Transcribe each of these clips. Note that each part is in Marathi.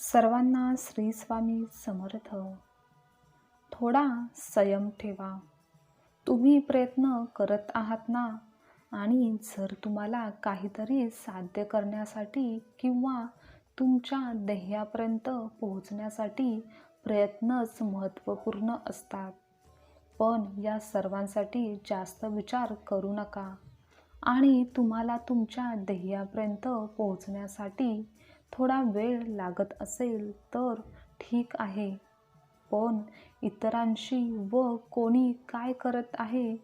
सर्वांना श्री स्वामी समर्थ. थोडा संयम ठेवा. तुम्ही प्रयत्न करत आहात ना? आणि जर तुम्हाला काहीतरी साध्य करण्यासाठी किंवा तुमच्या ध्येयापर्यंत पोहोचण्यासाठी प्रयत्नच महत्त्वपूर्ण असतात. पण या सर्वांसाठी जास्त विचार करू नका. आणि तुम्हाला तुमच्या ध्येयापर्यंत पोहोचण्यासाठी थोडा वेळ लागत असेल तर ठीक आहे. पण इतरांशी व कोणी काय करत आहे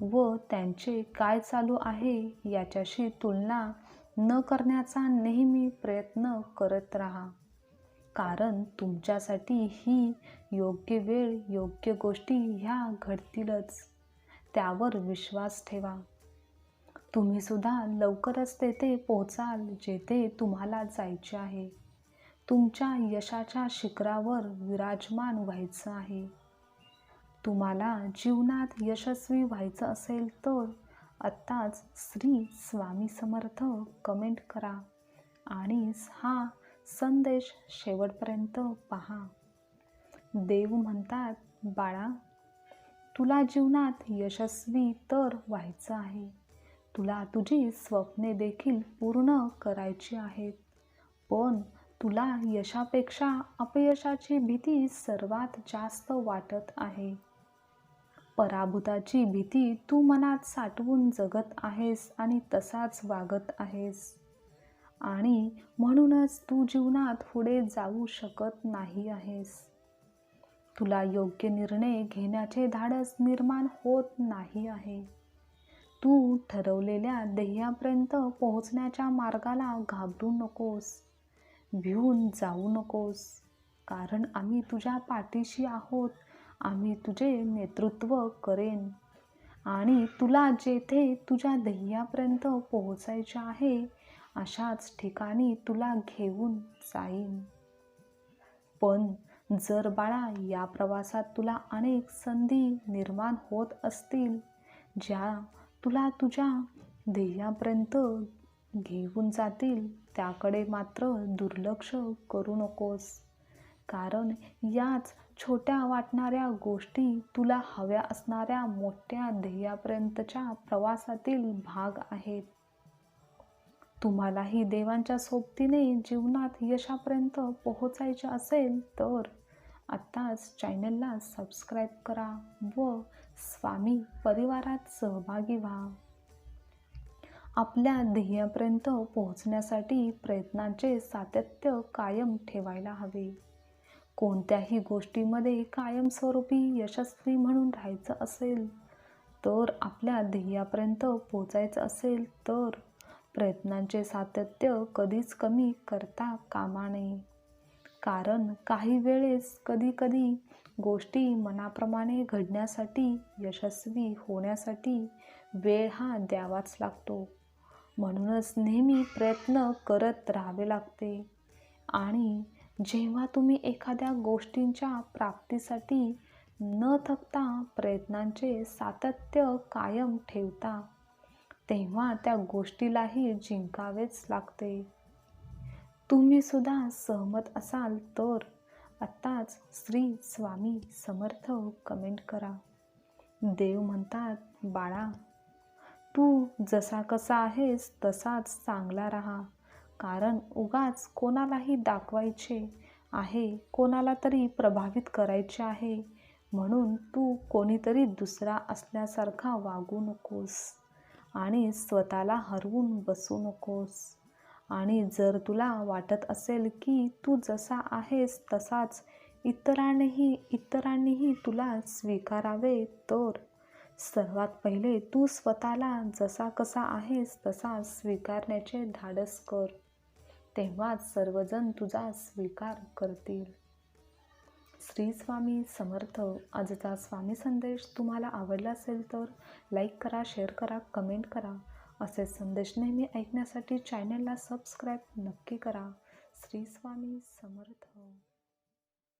व त्यांचे काय चालू आहे याच्याशी तुलना न करण्याचा नेहमी प्रयत्न करत राहा. कारण तुमच्यासाठी ही योग्य वेळ योग्य गोष्टी ह्या घडतीलच. त्यावर विश्वास ठेवा. तुम्ही सुद्धा लवकरच तेथे पोहोचाल जेथे तुम्हाला जायचे आहे. तुमच्या यशाच्या शिखरावर विराजमान व्हायचं आहे. तुम्हाला जीवनात यशस्वी व्हायचं असेल तर आत्ताच श्री स्वामी समर्थ कमेंट करा आणि हा संदेश शेवटपर्यंत पहा. देव म्हणतात बाळा तुला जीवनात यशस्वी तर व्हायचं आहे. तुला तुझी स्वप्ने देखील पूर्ण करायची आहेत. पण तुला यशापेक्षा अपयशाची भीती सर्वात जास्त वाटत आहे. पराभूताची भीती तू मनात साठवून जगत आहेस आणि तसाच वागत आहेस. आणि म्हणूनच तू जीवनात पुढे जाऊ शकत नाही आहेस. तुला योग्य निर्णय घेण्याचे धाडस निर्माण होत नाही आहे. तू ठरवलेल्या ध्येयापर्यंत पोहोचण्याच्या मार्गाला घाबरू नकोस. भिवून जाऊ नकोस. कारण आम्ही तुझ्या पाठीशी आहोत. आम्ही तुझे नेतृत्व करेन. आणि तुला जेथे तुझ्या ध्येयापर्यंत पोहोचायचे आहे अशाच ठिकाणी तुला घेऊन जाईन. पण जर बाळा या प्रवासात तुला अनेक संधी निर्माण होत असतील ज्या तुला तुझ्या ध्येयापर्यंत घेऊन जातील त्याकडे मात्र दुर्लक्ष करू नकोस. कारण याच छोट्या वाटणाऱ्या गोष्टी तुला हव्या असणाऱ्या मोठ्या ध्येयापर्यंतच्या प्रवासातील भाग आहेत. तुम्हालाही देवांच्या सोबतीने जीवनात यशापर्यंत पोहोचायचे असेल तर आत्ताच चॅनलला सबस्क्राईब करा व स्वामी परिवारात सहभागी व्हा. आपल्या ध्येयापर्यंत पोहोचण्यासाठी प्रयत्नांचे सातत्य कायम ठेवायला हवे. कोणत्याही गोष्टीमध्ये कायमस्वरूपी यशस्वी म्हणून राहायचं असेल तर आपल्या ध्येयापर्यंत पोचायचं असेल तर प्रयत्नांचे सातत्य कधीच कमी करता कामा नये. कारण काही वेळेस कधीकधी गोष्टी मनाप्रमाणे घडण्यासाठी यशस्वी होण्यासाठी वेळ हा द्यावाच लागतो. म्हणूनच नेहमी प्रयत्न करत राहावे लागते. आणि जेव्हा तुम्ही एखाद्या गोष्टींच्या प्राप्तीसाठी न थकता प्रयत्नांचे सातत्य कायम ठेवता तेव्हा त्या गोष्टीलाही जिंकावेच लागते. तुम्ही सुद्धा सहमत असाल तर आत्ताच श्री स्वामी समर्थ कमेंट करा. देव म्हणतात बाळा तू जसा कसा आहेस तसाच चांगला राहा. कारण उगाच कोणालाही दाखवायचे आहे कोणाला तरी प्रभावित करायचे आहे. म्हणून तू कोणीतरी दुसरा असल्यासारखा वागू नकोस आणि स्वतःला हरवून बसू नकोस. आणि जर तुला वाटत असेल की तू जसा आहेस तसाच इतरांनीही इतरांनीही तुला स्वीकारावे तर सर्वात पहिले तू स्वतःला जसा कसा आहेस तसा स्वीकारण्याचे धाडस कर. तेव्हाच सर्वजण तुझा स्वीकार करतील. श्री स्वामी समर्थ. आजचा स्वामी संदेश तुम्हाला आवडला असेल तर लाईक करा शेअर करा कमेंट करा. असे संदेश नेहमी ऐकण्यासाठी चॅनलला सबस्क्राईब नक्की करा. श्री स्वामी समर्थ.